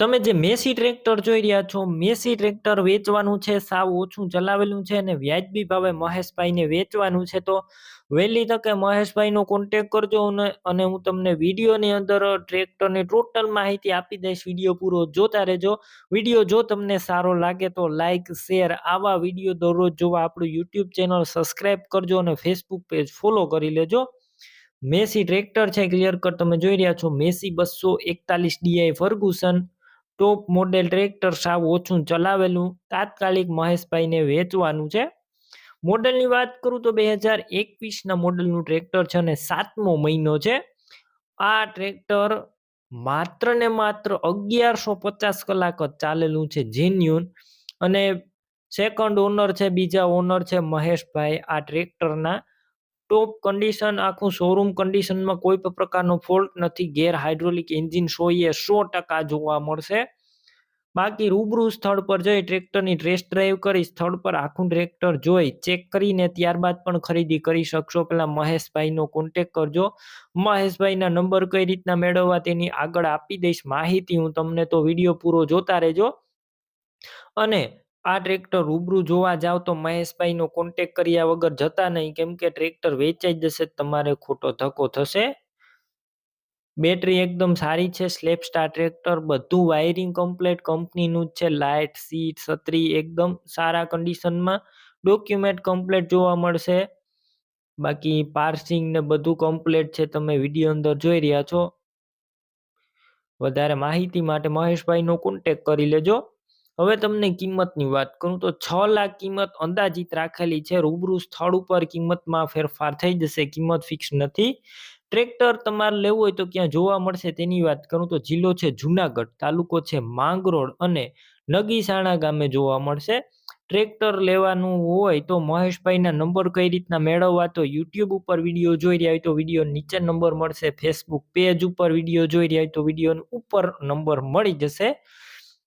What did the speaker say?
તમે જે Massey tractor જોઈ રહ્યા છો, મેસી ટ્રેક્ટર વેચવાનું છે, સાવ ઓછું ચલાવેલું છે અને વ્યાજબી ભાવે મહેશભાઈને વેચવાનું છે. તો વહેલી તકે મહેશભાઈનો કોન્ટેક કરજો અને હું તમને વિડીયોની અંદર ટ્રેક્ટરની ટોટલ માહિતી આપી દઈશ. વીડિયો પૂરો જોતા રહેજો. વીડિયો જો તમને સારો લાગે તો લાઇક શેર આવા વીડિયો દરરોજ જોવા આપણું યુટ્યુબ ચેનલ સબસ્ક્રાઈબ કરજો અને ફેસબુક પેજ ફોલો કરી લેજો. મેસી ટ્રેક્ટર છે ક્લિયર કટ તમે જોઈ રહ્યા છો, મેસી બસો એકતાલીસ DI Ferguson top model tractor સાવ ઓછું ચલાવેલું તાત્કાલિક મહેશભાઈને વેચવાનું છે. મોડેલની વાત કરું તો બે હજાર એકવીસના મોડેલનું ટ્રેક્ટર છે અને સાતમો મહિનો છે. આ ટ્રેક્ટર માત્ર ને માત્ર અગિયારસો પચાસ કલાક જ ચાલેલું છે જેન્યુન અને સેકન્ડ ઓનર છે, બીજા ઓનર છે મહેશભાઈ, આ ટ્રેક્ટરના ટોપ કન્ડિશન આખું શોરૂમ કન્ડિશનમાં કોઈ પણ પ્રકારનો ફોલ્ટ નથી. ગેર હાઇડ્રોલિક એન્જિન સોએ સો ટકા જોવા મળશે. બાકી રૂબરૂ સ્થળ પર જઈ ટ્રેક્ટરની ટેસ્ટ ડ્રાઈવ કરી સ્થળ પર આખું ટ્રેક્ટર જોઈ ચેક કરીને ત્યારબાદ પણ ખરીદી કરી શકશો. પેલા મહેશભાઈનો કોન્ટેક કરજો. મહેશભાઈના નંબર કઈ રીતના મેળવવા તેની આગળ આપી દઈશ માહિતી હું તમને તો વીડિયો પૂરો જોતા રહેજો. અને આ ટ્રેક્ટર રૂબરૂ જોવા જાવ તો મહેશભાઈનો કોન્ટેક કર્યા વગર જતા નહીં. કેમ કે ટ્રેક્ટર વેચાઈ જશે તમારે ખોટો ધક્કો થશે. બેટરી એકદમ સારી છે સ્લેપ સ્ટાર ટ્રેક્ટર બધું વાયરિંગ કમ્પ્લેટ કંપનીનું જ છે લાઇટ સીટ છત્રી, એકદમ સારા કન્ડિશનમાં ડોક્યુમેન્ટ કમ્પ્લેટ જોવા મળશે. બાકી પાર્સિંગ ને બધું કમ્પ્લેટ છે, તમે વીડિયો અંદર જોઈ રહ્યા છો. વધારે માહિતી માટે મહેશભાઈનો કોન્ટેક કરી લેજો. હવે તમને કિંમતની વાત કરું તો છ લાખ કિંમત અંદાજિત રાખેલી છે, રૂબરૂ સ્થળ ઉપર કિંમતમાં ફેરફાર થઈ જશે, કિંમત ફિક્સ નથી. ટ્રેક્ટર તમારે લેવું હોય તો ક્યાં જોવા મળશે તેની વાત કરું તો જિલ્લો છે જુનાગઢ, તાલુકો છે માંગરોળ અને નગીસાણા ગામે જોવા મળશે. ટ્રેક્ટર લેવાનું હોય તો મહેશભાઈના નંબર કઈ રીતના મેળવવા તો યુટ્યુબ ઉપર વીડિયો જોઈ રહ્યા હોય તો વીડિયો નીચે નંબર મળશે, ફેસબુક પેજ ઉપર વીડિયો જોઈ રહ્યા હોય તો વીડિયો ઉપર નંબર મળી જશે.